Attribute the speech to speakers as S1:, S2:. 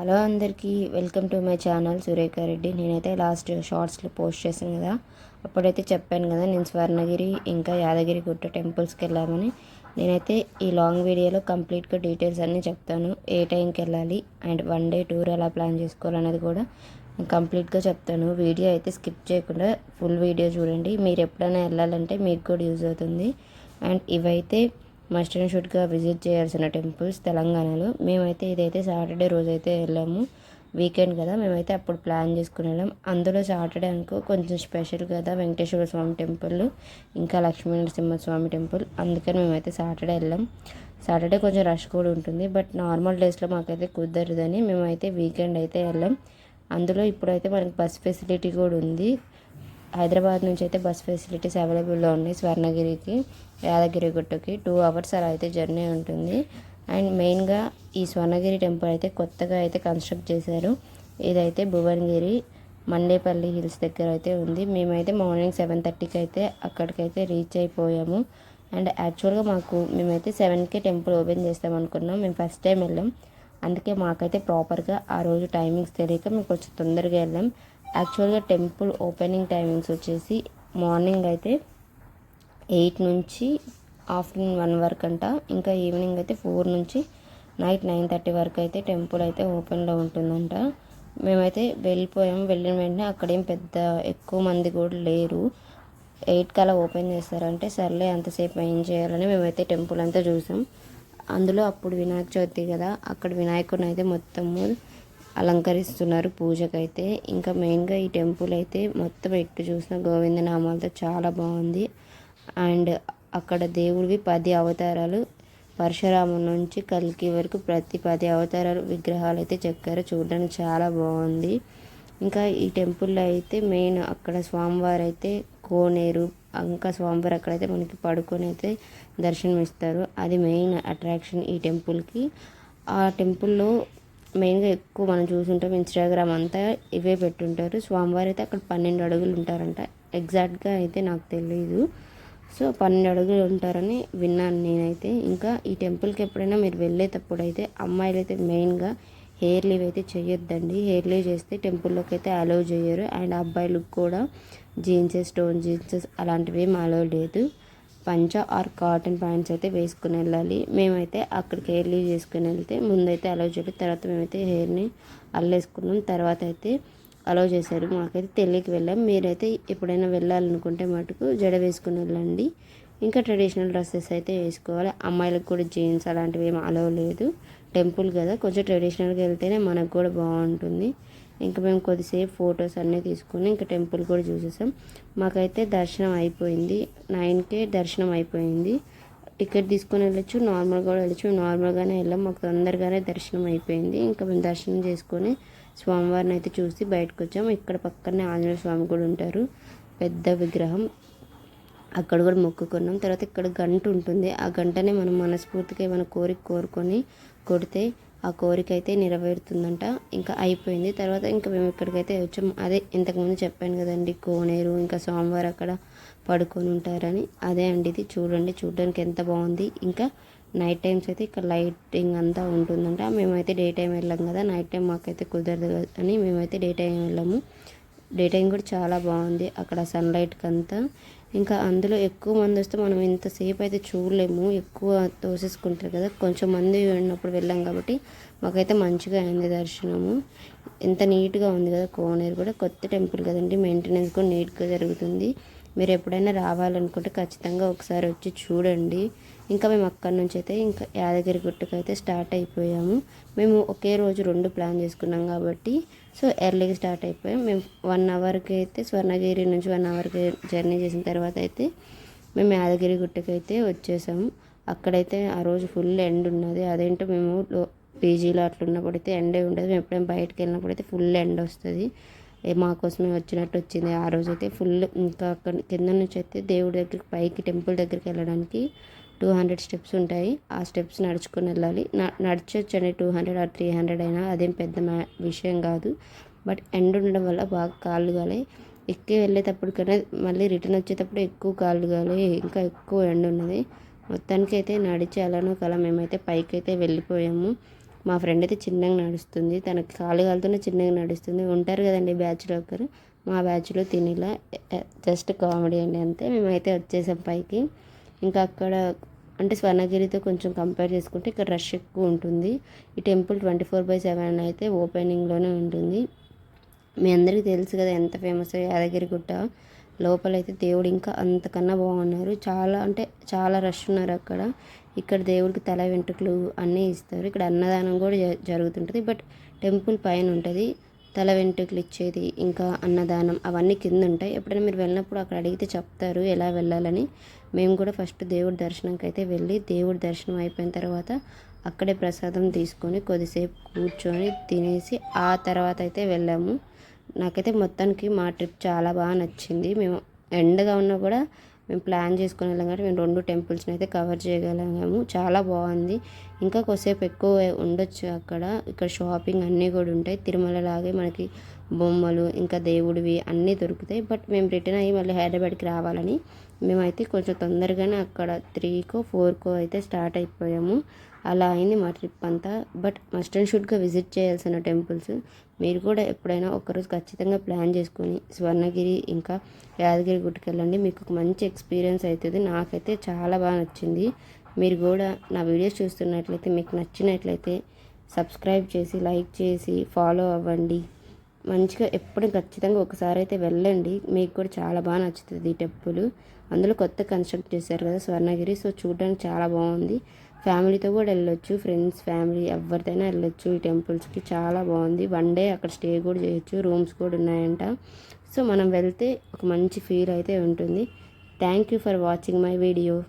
S1: Hello అందరికీ welcome to my channel Surekha Reddy. నేనైతే last షార్ట్స్లో పోస్ట్ చేశాను కదా. అప్పుడైతే చెప్పాను కదా నేను స్వర్ణగిరి ఇంకా యాదగిరి గుట్ట టెంపుల్స్కి వెళ్ళామని. నేనైతే ఈ లాంగ్ వీడియోలో కంప్లీట్గా డీటెయిల్స్ అన్నీ చెప్తాను. ఏ టైంకి వెళ్ళాలి అండ్ వన్ డే టూర్ ఎలా ప్లాన్ చేసుకోవాలనేది కూడా కంప్లీట్గా చెప్తాను. వీడియో అయితే స్కిప్ చేయకుండా ఫుల్ వీడియో చూడండి. మీరు ఎప్పుడైనా వెళ్ళాలంటే మీకు కూడా యూజ్ అవుతుంది. అండ్ ఇవైతే మస్ట్ అండ్ షుడ్గా విజిట్ చేయాల్సిన టెంపుల్స్ తెలంగాణలో. మేమైతే ఇదైతే సాటర్డే రోజు అయితే వెళ్ళాము. వీకెండ్ కదా మేమైతే అప్పుడు ప్లాన్ చేసుకుని వెళ్ళాం. అందులో సాటర్డే అనుకో కొంచెం స్పెషల్ కదా వెంకటేశ్వర స్వామి టెంపుల్ ఇంకా లక్ష్మీ నరసింహస్వామి టెంపుల్. అందుకని మేమైతే సాటర్డే వెళ్ళాం. సాటర్డే కొంచెం రష్ కూడా ఉంటుంది బట్ నార్మల్ డేస్లో మాకైతే కుదరదని మేమైతే వీకెండ్ అయితే వెళ్ళాం. అందులో ఇప్పుడైతే మనకి బస్ ఫెసిలిటీ కూడా ఉంది. హైదరాబాద్ నుంచి అయితే బస్ ఫెసిలిటీస్ అవైలబుల్లో ఉన్నాయి. స్వర్ణగిరికి యాదగిరి గుట్టకి టూ అవర్స్ అలా అయితే జర్నీ ఉంటుంది. అండ్ మెయిన్గా ఈ స్వర్ణగిరి టెంపుల్ అయితే కొత్తగా అయితే కన్స్ట్రక్ట్ చేశారు. ఇదైతే భువనగిరి మండేపల్లి హిల్స్ దగ్గర అయితే ఉంది. మేమైతే మార్నింగ్ సెవెన్ థర్టీకి అయితే అక్కడికైతే రీచ్ అయిపోయాము. అండ్ యాక్చువల్గా మాకు మేమైతే సెవెన్కే టెంపుల్ ఓపెన్ చేస్తాం అనుకున్నాం. మేము ఫస్ట్ టైం వెళ్ళాం. అందుకే మాకైతే ప్రాపర్గా ఆ రోజు టైమింగ్స్ తెలియక మేము కొంచెం తొందరగా వెళ్ళాం. యాక్చువల్గా టెంపుల్ ఓపెనింగ్ టైమింగ్స్ వచ్చేసి మార్నింగ్ అయితే ఎయిట్ నుంచి ఆఫ్టర్నూన్ వన్ వరకు అంట. ఇంకా ఈవినింగ్ అయితే ఫోర్ నుంచి నైట్ నైన్ థర్టీ వరకు అయితే టెంపుల్ అయితే ఓపెన్లో ఉంటుందంట. మేమైతే వెళ్ళిపోయాం. వెళ్ళిన వెంటనే అక్కడేం పెద్ద ఎక్కువ మంది కూడా లేరు. ఎయిట్ కల్లా ఓపెన్ చేస్తారంటే సర్లే అంతసేపు ఏం చేయాలని మేమైతే టెంపుల్ అంతా చూసాం. అందులో అప్పుడు వినాయక చవితి కదా అక్కడ వినాయకుడిని అయితే మొత్తము అలంకరిస్తున్నారు పూజకైతే. ఇంకా మెయిన్గా ఈ టెంపుల్ అయితే మొత్తం ఎట్టు చూసిన గోవింద నామాలతో చాలా బాగుంది. అండ్ అక్కడ దేవుడివి పది అవతారాలు. పరశురామం నుంచి కల్కి వరకు ప్రతి పది అవతారాలు విగ్రహాలు అయితే చెక్కారు. చూడడానికి చాలా బాగుంది. ఇంకా ఈ టెంపుల్లో అయితే మెయిన్ అక్కడ స్వామివారు అయితే కోనేరు ఇంకా స్వామివారు అక్కడైతే మనకి పడుకొని అయితే దర్శనం ఇస్తారు అది మెయిన్ అట్రాక్షన్ ఈ టెంపుల్కి. ఆ టెంపుల్లో మెయిన్గా ఎక్కువ మనం చూసుంటాం ఇన్స్టాగ్రామ్ అంతా ఇవే పెట్టుంటారు. స్వామివారు అయితే అక్కడ పన్నెండు అడుగులు ఉంటారంట. ఎగ్జాక్ట్గా అయితే నాకు తెలియదు సో పన్నెండు అడుగులు ఉంటారని విన్నాను నేనైతే. ఇంకా ఈ టెంపుల్కి ఎప్పుడైనా మీరు వెళ్ళేటప్పుడు అయితే అమ్మాయిలు అయితే మెయిన్గా హెయిర్ లీవ్ అయితే చేయొద్దండి హెయిర్ లీవ్ చేస్తే టెంపుల్లోకి అయితే అలౌ చేయరు. అండ్ అబ్బాయిలకు కూడా జీన్సెస్ స్టోన్ జీన్సెస్ అలాంటివి ఏం అలౌ లేదు. పంచ ఆర్ కాటన్ ప్యాంట్స్ అయితే వేసుకుని వెళ్ళాలి. మేమైతే అక్కడికి హెయిర్ లీవ్ చేసుకుని వెళ్తే ముందైతే అలౌ చేయలేదు తర్వాత మేమైతే హెయిర్ని అల్లేసుకున్నాం. తర్వాత అయితే అలౌ చేశారు. మాకైతే తెలియక వెళ్ళాం. మీరైతే ఎప్పుడైనా వెళ్ళాలనుకుంటే మటుకు జడ వేసుకుని వెళ్ళండి. ఇంకా ట్రెడిషనల్ డ్రెస్సెస్ అయితే వేసుకోవాలి. అమ్మాయిలకు కూడా జీన్స్ అలాంటివి ఏం అలౌ లేదు. టెంపుల్ కదా కొంచెం ట్రెడిషనల్గా వెళ్తేనే మనకు కూడా బాగుంటుంది. ఇంకా మేము కొద్దిసేపు ఫొటోస్ అన్నీ తీసుకొని ఇంకా టెంపుల్ కూడా చూసేసాం. మాకైతే దర్శనం అయిపోయింది. నైన్కే దర్శనం అయిపోయింది. టికెట్ తీసుకొని వెళ్ళొచ్చు నార్మల్గా కూడా వెళ్ళచ్చు. నార్మల్గానే వెళ్ళాం. మాకు తొందరగానే దర్శనం అయిపోయింది. ఇంకా మేము దర్శనం చేసుకొని స్వామివారిని అయితే చూసి బయటకు వచ్చాము ఇక్కడ పక్కనే ఆంజనేయ స్వామి కూడా ఉంటారు. పెద్ద విగ్రహం. అక్కడ కూడా మొక్కుకున్నాం. తర్వాత ఇక్కడ గంట ఉంటుంది. ఆ గంటనే మనం మనస్ఫూర్తిగా ఏమైనా కోరిక కోరుకొని కొడితే ఆ కోరిక అయితే నెరవేరుతుందంట. ఇంకా అయిపోయింది. తర్వాత ఇంకా మేము ఇక్కడికైతే వచ్చాం. అదే ఇంతకుముందు చెప్పాను కదండి కోనేరు ఇంకా సోమవారం అక్కడ పడుకొని ఉంటారని. అదే అండి ఇది. చూడండి చూడడానికి ఎంత బాగుంది. ఇంకా నైట్ టైమ్స్ అయితే ఇక్కడ లైటింగ్ అంతా ఉంటుందంట. మేమైతే డే టైం వెళ్ళాం కదా నైట్ టైం మాకైతే కుదరదు అని మేమైతే డే టైం వెళ్ళాము. డే టైం కూడా చాలా బాగుంది. అక్కడ సన్లైట్కి అంతా ఇంకా అందులో ఎక్కువ మంది వస్తే మనం ఇంతసేపు అయితే చూడలేము. ఎక్కువ తోసేసుకుంటారు కదా. కొంచెం మంది ఉన్నప్పుడు వెళ్ళాం కాబట్టి మాకైతే మంచిగా అయింది దర్శనము. ఎంత నీట్గా ఉంది కదా కోనేరు కూడా. కొత్త టెంపుల్ కదండి. మెయింటెనెన్స్ కూడా నీట్గా జరుగుతుంది. మీరు ఎప్పుడైనా రావాలనుకుంటే ఖచ్చితంగా ఒకసారి వచ్చి చూడండి. ఇంకా మేము అక్కడి నుంచి అయితే ఇంకా యాదగిరి గుట్టకు అయితే స్టార్ట్ అయిపోయాము. మేము ఒకే రోజు రెండు ప్లాన్ చేసుకున్నాం కాబట్టి సో ఎర్లీగా స్టార్ట్ అయిపోయాం మేము వన్ అవర్కి అయితే స్వర్ణగిరి నుంచి వన్ అవర్కి జర్నీ చేసిన తర్వాత అయితే మేము యాదగిరి గుట్టకి అయితే వచ్చేసాము. అక్కడైతే ఆ రోజు ఫుల్ ఎండ్ ఉన్నది. అదేంటో మేము పీజీలో అట్లున్నప్పుడు అయితే ఎండే ఉండదు. మేము ఎప్పుడైనా బయటకు వెళ్ళినప్పుడు అయితే ఫుల్ ఎండ్ వస్తుంది. మాకోసమే వచ్చినట్టు వచ్చింది. ఆ రోజు అయితే ఫుల్ ఇంకా అక్కడ కింద నుంచి అయితే దేవుడి దగ్గరికి పైకి టెంపుల్ దగ్గరికి వెళ్ళడానికి టూ హండ్రెడ్ స్టెప్స్ ఉంటాయి. ఆ స్టెప్స్ నడుచుకుని వెళ్ళాలి. నడచొచ్చండి two hundred or three hundred అయినా అదేం పెద్ద విషయం కాదు. బట్ ఎండ్ ఉండడం వల్ల బాగా కాళ్ళు కాలే ఎక్కి వెళ్ళేటప్పటికైనా మళ్ళీ రిటర్న్ వచ్చేటప్పుడు ఎక్కువ కాళ్ళు కాలే ఇంకా ఎక్కువ ఎండ ఉన్నది. మొత్తానికి అయితే నడిచి అలానో కల మేమైతే పైకి అయితే వెళ్ళిపోయాము. మా ఫ్రెండ్ అయితే చిన్నగా నడుస్తుంది. తనకి కాలు కాలుతూనే చిన్నగా నడుస్తుంది. ఉంటారు కదండి బ్యాచ్లో ఒకరు మా బ్యాచ్లో తినేలా. జస్ట్ కామెడీ అండి అంతే. మేమైతే వచ్చేసాం పైకి. ఇంకా అక్కడ అంటే స్వర్ణగిరితో కొంచెం కంపేర్ చేసుకుంటే ఇక్కడ రష్ ఎక్కువ ఉంటుంది. ఈ temple twenty four by seven అయితే ఓపెనింగ్లోనే ఉంటుంది. మీ అందరికీ తెలుసు కదా ఎంత ఫేమస్ యాదగిరి గుట్ట లోపలైతే దేవుడు ఇంకా అంతకన్నా బాగున్నారు. చాలా అంటే చాలా రష్ ఉన్నారు అక్కడ. ఇక్కడ దేవుడికి తల వెంట్రుకలు అన్నీ ఇస్తారు. ఇక్కడ అన్నదానం కూడా జరుగుతుంటుంది. బట్ టెంపుల్ పైన ఉంటుంది. తల వెంట్రుకలు ఇచ్చేది ఇంకా అన్నదానం అవన్నీ కింద ఉంటాయి ఎప్పుడైనా మీరు వెళ్ళినప్పుడు అక్కడ అడిగితే చెప్తారు ఎలా వెళ్ళాలని. మేము కూడా ఫస్ట్ దేవుడి దర్శనంకి అయితే వెళ్ళి దేవుడి దర్శనం అయిపోయిన తర్వాత అక్కడే ప్రసాదం తీసుకొని కొద్దిసేపు కూర్చొని తినేసి ఆ తర్వాత అయితే వెళ్ళాము. నాకైతే మొత్తానికి మా ట్రిప్ చాలా బాగా నచ్చింది. మేము ఎండగా ఉన్నా కూడా మేము ప్లాన్ చేసుకుని వెళ్ళాం కాబట్టి మేము రెండు టెంపుల్స్ని అయితే కవర్ చేయగలిగాము. చాలా బాగుంది. ఇంకా కొద్దిసేపు ఎక్కువ ఉండొచ్చు అక్కడ. ఇక్కడ షాపింగ్ అన్నీ కూడా ఉంటాయి. తిరుమల లాగే మనకి బొమ్మలు ఇంకా దేవుడివి అన్నీ దొరుకుతాయి. బట్ మేము రిటర్న్ అయ్యి మళ్ళీ హైదరాబాద్కి రావాలని మేమైతే కొంచెం తొందరగానే అక్కడ త్రీకో ఫోర్కో అయితే స్టార్ట్ అయిపోయాము. అలా అయింది మా ట్రిప్ అంతా. బట్ మస్ట్ అండ్ షుడ్గా విజిట్ చేయాల్సిన టెంపుల్స్ మీరు కూడా ఎప్పుడైనా ఒకరోజు ఖచ్చితంగా ప్లాన్ చేసుకొని స్వర్ణగిరి ఇంకా యాదగిరి గుట్టుకు వెళ్ళండి. మీకు ఒక మంచి ఎక్స్పీరియన్స్ అవుతుంది. నాకైతే చాలా బాగా నచ్చింది. మీరు కూడా నా వీడియోస్ చూస్తున్నట్లయితే మీకు నచ్చినట్లయితే సబ్స్క్రైబ్ చేసి లైక్ చేసి ఫాలో అవ్వండి. మంచిగా ఎప్పుడు ఖచ్చితంగా ఒకసారి అయితే వెళ్ళండి. మీకు కూడా చాలా బాగా నచ్చుతుంది ఈ టెంపుల్. అందులో కొత్త కన్స్ట్రక్ట్ చేశారు కదా స్వర్ణగిరి. సో చూడడానికి చాలా బాగుంది. ఫ్యామిలీతో కూడా వెళ్ళొచ్చు. ఫ్రెండ్స్ ఫ్యామిలీ ఎవరిదైనా వెళ్ళొచ్చు ఈ టెంపుల్స్కి. చాలా బాగుంది. వన్ డే అక్కడ స్టే కూడా చేయొచ్చు. రూమ్స్ కూడా ఉన్నాయంట. సో మనం వెళ్తే ఒక మంచి ఫీల్ అయితే ఉంటుంది. Thank you for watching my video.